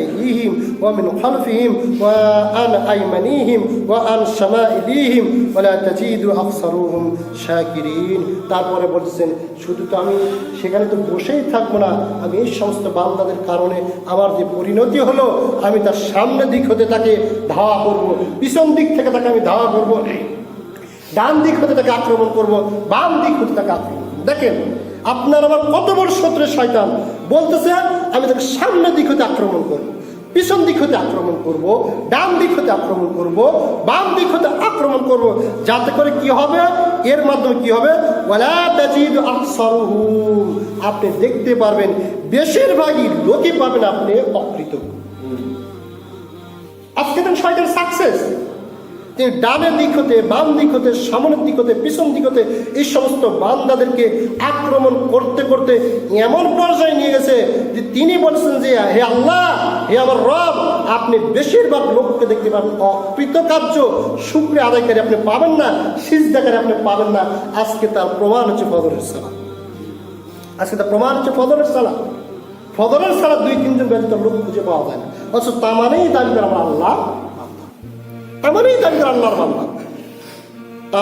أيديهم ومن خلفهم وعن أيمانهم وعن شمائلهم ولا تجد أكثرهم شاكرين তারপরে বলছেন শুধু তো আমি সেখানে তো বসেই থাকবো না আমি এই সমস্ত বান্দাদের কারণে আমার যে পরিণতি হলো আমি তার সামনের দিক হতে তাকে ধাওয়া করব পিছন দিক থেকে তাকে আমি ধাওয়া করব ডান দিক হতে তাকে আক্রমণ করব বাম দিক হতে তাকে আক্রমণ করবো। দেখেন আপনার আমার কত বড় শত্রু শয়তান? বলতেছে, আমি তাকে সামনের দিক হতে আক্রমণ করব, পিছন দিক হতে আক্রমণ করব, ডান দিক হতে আক্রমণ করব, বাম দিক হতে আক্রমণ করব, যাতে করে কি হবে? এর মাধ্যমে কি হবে? আপনি দেখতে পারবেন, বেশিরভাগই লোকই পাবেন আপনি অকৃত আজকে শয়তান সাকসেস তিনি ডানের দিক হতে, বাম দিক হতে, সামনের দিক হতে, পিছন দিক হতে, এই সমস্ত বান্দাদেরকে আক্রমণ করতে করতে এমন পর্যায়ে নিয়ে গেছে যে তিনি বলছেন যে, হে আল্লাহ, হে আমার রব, আপনি বেশিরভাগ লোককে দেখতে পাবেন। অকৃতকার্য, শুক্রে আদায়কারী আপনি পাবেন না, সিজদাকারী আপনি পাবেন না। আজকে তার প্রমাণ হচ্ছে ফদরের সালাম আজকে তার প্রমাণ হচ্ছে ফদরের সালাম ফদরের সালা দুই, তিনজন ব্যতীত লোক খুঁজে পাওয়া যায় না। অথচ তা মানেই দাবি করে আল্লাহ মানেই দাবি করে আল্লাহর বান্দা।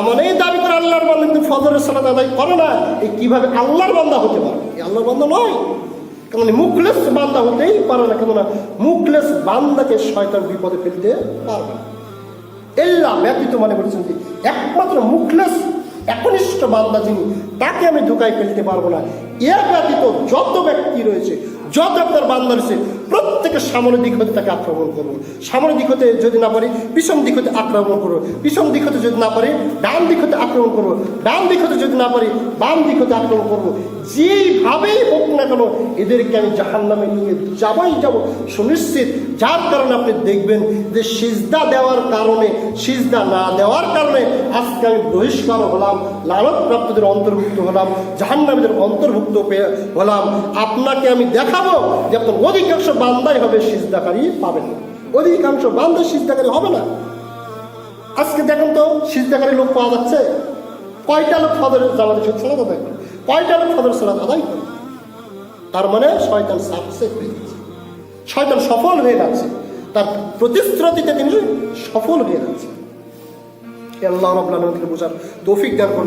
মানেই দাবি করে আল্লাহর বান্দা, কিন্তু ফজরের সালাত আদায় করে না এই কীভাবে আল্লাহর বান্দা হতে পারে? এই আল্লাহর বান্দা নয়। কেন মুখলেস বান্দা হতেই পারে না, কেননা মুখলেস বান্দাকে শয়তান বিপদে ফেলতে পারবে না। এল্লা ব্যতীত মানে বলেছেন যে, একমাত্র মুখলেস, একনিষ্ঠ বান্দা যিনি, তাকে আমি ধোকায় ফেলতে পারব না। এর ব্যতীত যত ব্যক্তি রয়েছে, যত আপনার বান্দা রয়েছে প্রত্যেকের সামনের দিক হতে তাকে আক্রমণ করব সামনের দিক হতে যদি না পারি, পিছন দিক হতে আক্রমণ করব পিছন দিক হতে যদি না পারি, ডান দিক হতে আক্রমণ করব ডান দিক হতে যদি না পারি, বাম দিক হতে আক্রমণ করব যেইভাবেই হোক না কেন, এদেরকে আমি জাহান নামে নিয়ে যাবই যাব। সুনিশ্চিত, যার কারণে আপনি দেখবেন যে সিজদা দেওয়ার কারণে, সিজদা না দেওয়ার কারণে আজকে আমি বহিষ্কার হলাম লালত প্রাপ্তদের অন্তর্ভুক্ত হলাম, জাহান্নামীদের অন্তর্ভুক্ত পেয়ে হলাম। আপনাকে আমি দেখাবো যে আপনার অধিকাংশ বান্দাই হবে সিজদাকারী পাবেন না। অধিকাংশ বান্দা সিজদাকারী হবে না। আজকে দেখেন তো সিজদাকারী লোক পাওয়া যাচ্ছে। কয়টা লোক ফদরের জামাতে সালাদ আদায় করে কয়টা লোক ফদর সালাদ আদায় করে? তার মানে শয়তান সাকসেস হয়ে যাচ্ছে। শয়তান সফল হয়ে যাচ্ছে। তার প্রতিশ্রুতিতে তিনি সফল হয়ে যাচ্ছে। আল্লাহ রবুল্লাহ বোঝার তৌফিক দান।